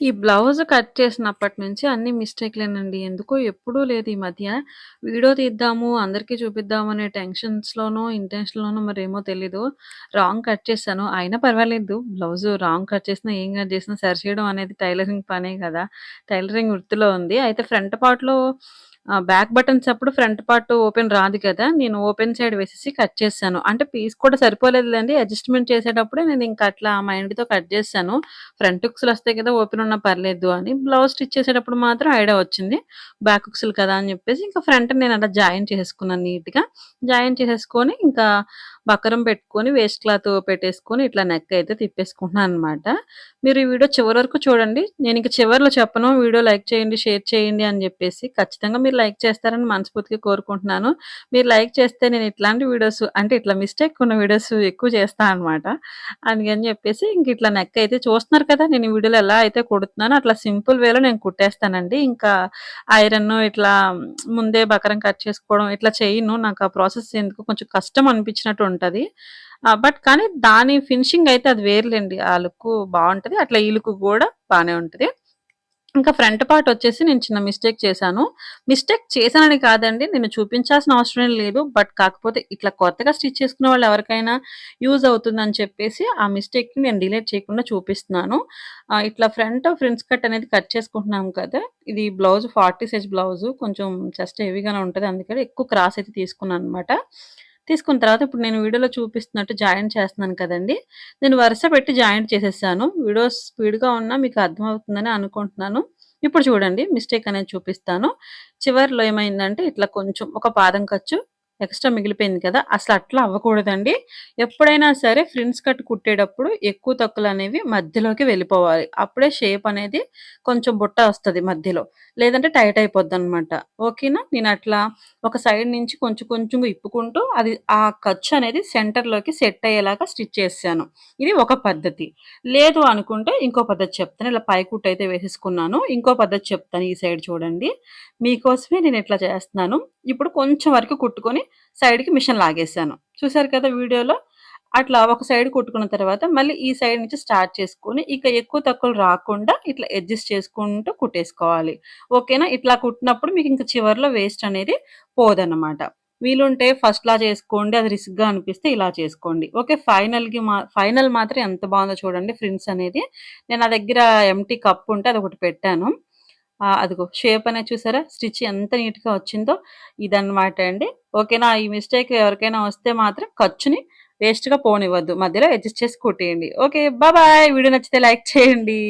ఈ blouse cut చేసినప్పటి నుంచి అన్ని మిస్టేక్‌లేనండి. ఎందుకో ఎప్పుడూ లేదు ఈ మధ్య. వీడియో తీద్దాము, అందరికీ చూపిద్దాము అనే టెన్షన్స్‌లోనో, ఇంటెన్షన్‌లోనో మరేమో తెలీదు. రాంగ్ కట్ చేశాను. అయినా పర్వాలేదు. బ్లౌజ్ రాంగ్ కట్ చేసినా, ఏం కట్ చేసినా సరిచేయడం అనేది టైలరింగ్ పనే కదా! టైలరింగ్ వృత్తిలో ఉంది. అయితే ఫ్రంట్ పార్ట్‌లో బ్యాక్ బటన్స్ అప్పుడు ఫ్రంట్ పార్ట్ ఓపెన్ రాదు కదా! నేను ఓపెన్ సైడ్ వేసేసి కట్ చేశాను. అంటే పీస్ కూడా సరిపోలేదులెండి. అడ్జస్ట్‌మెంట్ చేసేటప్పుడే నేను ఇంకా అట్లా మైండ్‌తో కట్ చేశాను. ఫ్రంట్ ఉక్సులు వస్తాయి కదా! ఓపెన్ ఉన్నా పర్లేదు అని. బ్లౌజ్ స్టిచ్ చేసేటప్పుడు మాత్రం ఐడియా వచ్చింది. బ్యాక్ ఉక్సులు కదా! అని చెప్పేసి ఇంకా ఫ్రంట్ నేను అలా జాయిన్ చేసేసుకున్నాను నీట్‌గా. జాయిన్ చేసేసుకొని ఇంకా బకరం పెట్టుకొని వేస్ట్ క్లాత్ పెట్టేసుకొని ఇట్లా నెక్ అయితే తిప్పేసుకుంటున్నాను అనమాట మీరు ఈ వీడియో చివరి వరకు చూడండి. నేనింక చివర్లో చెప్పను వీడియో లైక్ చేయండి, షేర్ చేయండి అని చెప్పేసి. ఖచ్చితంగా మీరు లైక్ చేస్తారని మనస్ఫూర్తిగా కోరుకుంటున్నాను. మీరు లైక్ చేస్తే నేను ఇట్లాంటి వీడియోస్ అంటే ఇట్లా మిస్టేక్ ఉన్న వీడియోస్ ఎక్కువ చేస్తాను అనమాట. అందుకని చెప్పేసి ఇంక ఇట్లా నెక్ అయితే చూస్తున్నారు కదా! నేను వీడియోలో ఎలా అయితే కుడుతున్నానో అట్లా సింపుల్ వేలో నేను కుట్టేస్తానండి. ఇంకా ఐరన్ ఇట్లా ముందే బకరం కట్ చేసుకోవడం ఇట్లా చేయను. నాకు ఆ ప్రాసెస్ ఎందుకు కొంచెం కష్టం అనిపించినట్టు ఉంటుంది బట్ కానీ దాని ఫినిషింగ్ అయితే అది వేర్లేండి ఆ లుక్కు బాగుంటుంది అట్లా ఈ లుక్ కూడా బాగానే ఉంటది. ఇంకా ఫ్రంట్ పార్ట్ వచ్చేసి నేను చిన్న మిస్టేక్ చేశాను. మిస్టేక్ చేశానని కాదండి. నేను చూపించాల్సిన అవసరం లేదు. బట్ కాకపోతే ఇట్లా కొత్తగా స్టిచ్ చేసుకునే వాళ్ళు ఎవరికైనా యూజ్ అవుతుందని చెప్పేసి ఆ మిస్టేక్‌ని నేను డిలేట్ చేయకుండా చూపిస్తున్నాను. ఇట్లా ఫ్రంట్ ఫ్రిన్స్ కట్ అనేది కట్ చేసుకుంటున్నాం కదా! ఇది బ్లౌజ్ 40 సైజ్ బ్లౌజు. కొంచెం జస్ట్ హెవీగానే ఉంటుంది అందుకని ఎక్కువ క్రాస్ అయితే తీసుకున్నాను అనమాట తీసుకున్న తర్వాత ఇప్పుడు నేను వీడియోలో చూపిస్తున్నట్టు జాయింట్ చేస్తున్నాను కదండీ! నేను వరుస పెట్టి జాయింట్ చేసేసాను. వీడియో స్పీడ్‌గా ఉన్నా మీకు అర్థమవుతుందని అనుకుంటున్నాను. ఇప్పుడు చూడండి మిస్టేక్ అనేది చూపిస్తాను. చివరిలో ఏమైందంటే ఇట్లా కొంచెం ఒక పాదం ఖర్చు ఎక్స్‌ట్రా మిగిలిపోయింది కదా! అసలు అట్లా అవ్వకూడదండి. ఎప్పుడైనా సరే ఫ్రిన్స్ కట్ కుట్టేటప్పుడు ఎక్కువ తక్కువలనేవి మధ్యలోకి వెళ్ళిపోవాలి. అప్పుడే షేప్ అనేది కొంచెం బుట్ట వస్తుంది మధ్యలో. లేదంటే టైట్ అయిపోద్దనమాట. ఓకేనా? నేను అట్లా ఒక సైడ్ నుంచి కొంచెం కొంచెం ఇప్పుకుంటూ అది ఆ ఖర్చు అనేది సెంటర్‌లోకి సెట్ అయ్యేలాగా స్టిచ్ చేశాను. ఇది ఒక పద్ధతి. లేదు అనుకుంటే ఇంకో పద్ధతి చెప్తాను. ఇలా పై కుట్టు అయితే వేసేసుకున్నాను. ఇంకో పద్ధతి చెప్తాను ఈ సైడ్ చూడండి. మీకోసమే నేను ఇట్లా చేస్తున్నాను. ఇప్పుడు కొంచెం వరకు కుట్టుకొని సైడ్‌కి మిషన్ లాగేశాను. చూసారు కదా వీడియోలో? అట్లా ఒక సైడ్ కుట్టుకున్న తర్వాత మళ్ళీ ఈ సైడ్ నుంచి స్టార్ట్ చేసుకుని ఇక ఎక్కువ తక్కువలు రాకుండా ఇట్లా అడ్జస్ట్ చేసుకుంటూ కుట్టేసుకోవాలి. ఓకేనా? ఇట్లా కుట్టినప్పుడు మీకు ఇంకా చివరిలో వేస్ట్ అనేది పోదన్నమాట. వీలుంటే ఫస్ట్‌లా చేసుకోండి. అది రిస్క్‌గా అనిపిస్తే ఇలా చేసుకోండి. ఓకే. ఫైనల్‌కి మా ఫైనల్ మాత్రం ఎంత బాగుందో చూడండి ఫ్రిండ్స్ అనేది. నేను నా దగ్గర ఎంటీ కప్ ఉంటే అది ఒకటి పెట్టాను. అదిగో షేప్ అనేది చూసారా? స్టిచ్ ఎంత నీట్‌గా వచ్చిందో ఇదన్నమాట అండి. ఓకేనా? ఈ మిస్టేక్ ఎవరికైనా వస్తే మాత్రం ఖర్చుని వేస్ట్‌గా పోనివ్వద్దు. మధ్యలో అడ్జస్ట్ చేసి కుట్టేయండి. ఓకే. బాయ్ వీడియో నచ్చితే లైక్ చేయండి.